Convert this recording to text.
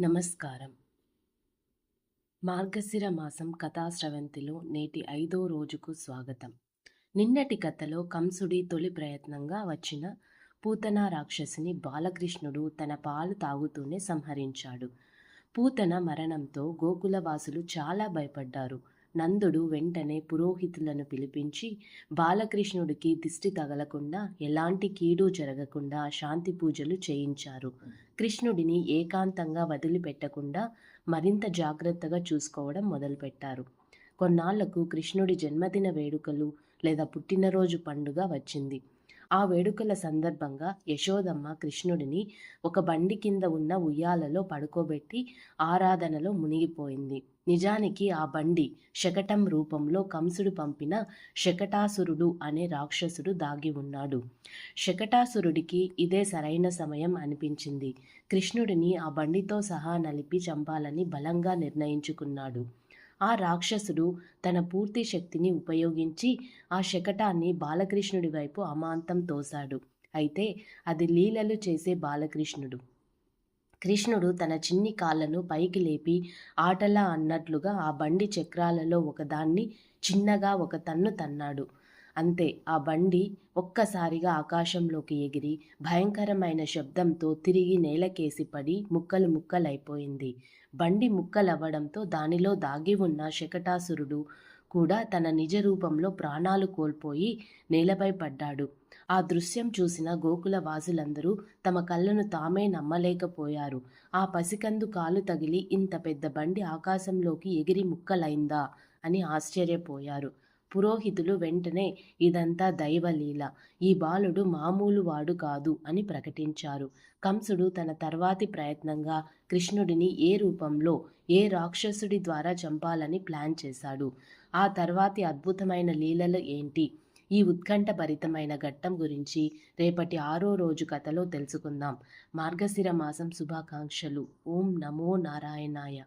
నమస్కారం. మార్గశిర మాసం కథాశ్రవంతిలో నేటి ఐదో రోజుకు స్వాగతం. నిన్నటి కథలో కంసుడి తొలి ప్రయత్నంగా వచ్చిన పూతన రాక్షసిని బాలకృష్ణుడు తన పాలు తాగుతూనే సంహరించాడు. పూతన మరణంతో గోకులవాసులు చాలా భయపడ్డారు. నందుడు వెంటనే పురోహితులను పిలిపించి బాలకృష్ణుడికి దిష్టి తగలకుండా ఎలాంటి కీడు జరగకుండా శాంతి పూజలు చేయించారు. కృష్ణుడిని ఏకాంతంగా వదిలిపెట్టకుండా మరింత జాగ్రత్తగా చూసుకోవడం మొదలుపెట్టారు. కొన్నాళ్ళకు కృష్ణుడి జన్మదిన వేడుకలు లేదా పుట్టినరోజు పండుగ వచ్చింది. ఆ వేడుకల సందర్భంగా యశోదమ్మ కృష్ణుడిని ఒక బండి కింద ఉన్న ఉయ్యాలలో పడుకోబెట్టి ఆరాధనలో మునిగిపోయింది. నిజానికి ఆ బండి శకటం రూపంలో కంసుడు పంపిన శకటాసురుడు అనే రాక్షసుడు దాగి ఉన్నాడు. శకటాసురుడికి ఇదే సరైన సమయం అనిపించింది. కృష్ణుడిని ఆ బండితో సహా నలిపి చంపాలని బలంగా నిర్ణయించుకున్నాడు. ఆ రాక్షసుడు తన పూర్తి శక్తిని ఉపయోగించి ఆ శకటాన్ని బాలకృష్ణుడి వైపు అమాంతం తోశాడు. అయితే అది లీలలు చేసే బాలకృష్ణుడు. కృష్ణుడు తన చిన్ని కాళ్ళను పైకి లేపి ఆటలా అన్నట్లుగా ఆ బండి చక్రాలలో ఒకదాన్ని చిన్నగా ఒక తన్ను తన్నాడు. అంతే ఆ బండి ఒక్కసారిగా ఆకాశంలోకి ఎగిరి భయంకరమైన శబ్దంతో తిరిగి నేలకేసి పడి ముక్కలు ముక్కలైపోయింది. బండి ముక్కలవ్వడంతో దానిలో దాగి ఉన్న శకటాసురుడు కూడా తన నిజ రూపంలో ప్రాణాలు కోల్పోయి నేలపై పడ్డాడు. ఆ దృశ్యం చూసిన గోకుల వాసులందరూ తమ కళ్ళను తామే నమ్మలేకపోయారు. ఆ పసికందు కాలు తగిలి ఇంత పెద్ద బండి ఆకాశంలోకి ఎగిరి ముక్కలైందా అని ఆశ్చర్యపోయారు. పురోహితులు వెంటనే ఇదంతా దైవలీల. ఈ బాలుడు మామూలు వాడు కాదు అని ప్రకటించారు. కంసుడు తన తర్వాతి ప్రయత్నంగా కృష్ణుడిని ఏ రూపంలో ఏ రాక్షసుడి ద్వారా చంపాలని ప్లాన్ చేశాడు. ఆ తర్వాతి అద్భుతమైన లీలలు ఏంటి? ఈ ఉత్కంఠభరితమైన ఘట్టం గురించి రేపటి ఆరో రోజు కథలో తెలుసుకుందాం. మార్గశిర మాసం శుభాకాంక్షలు. ఓం నమో నారాయణాయ.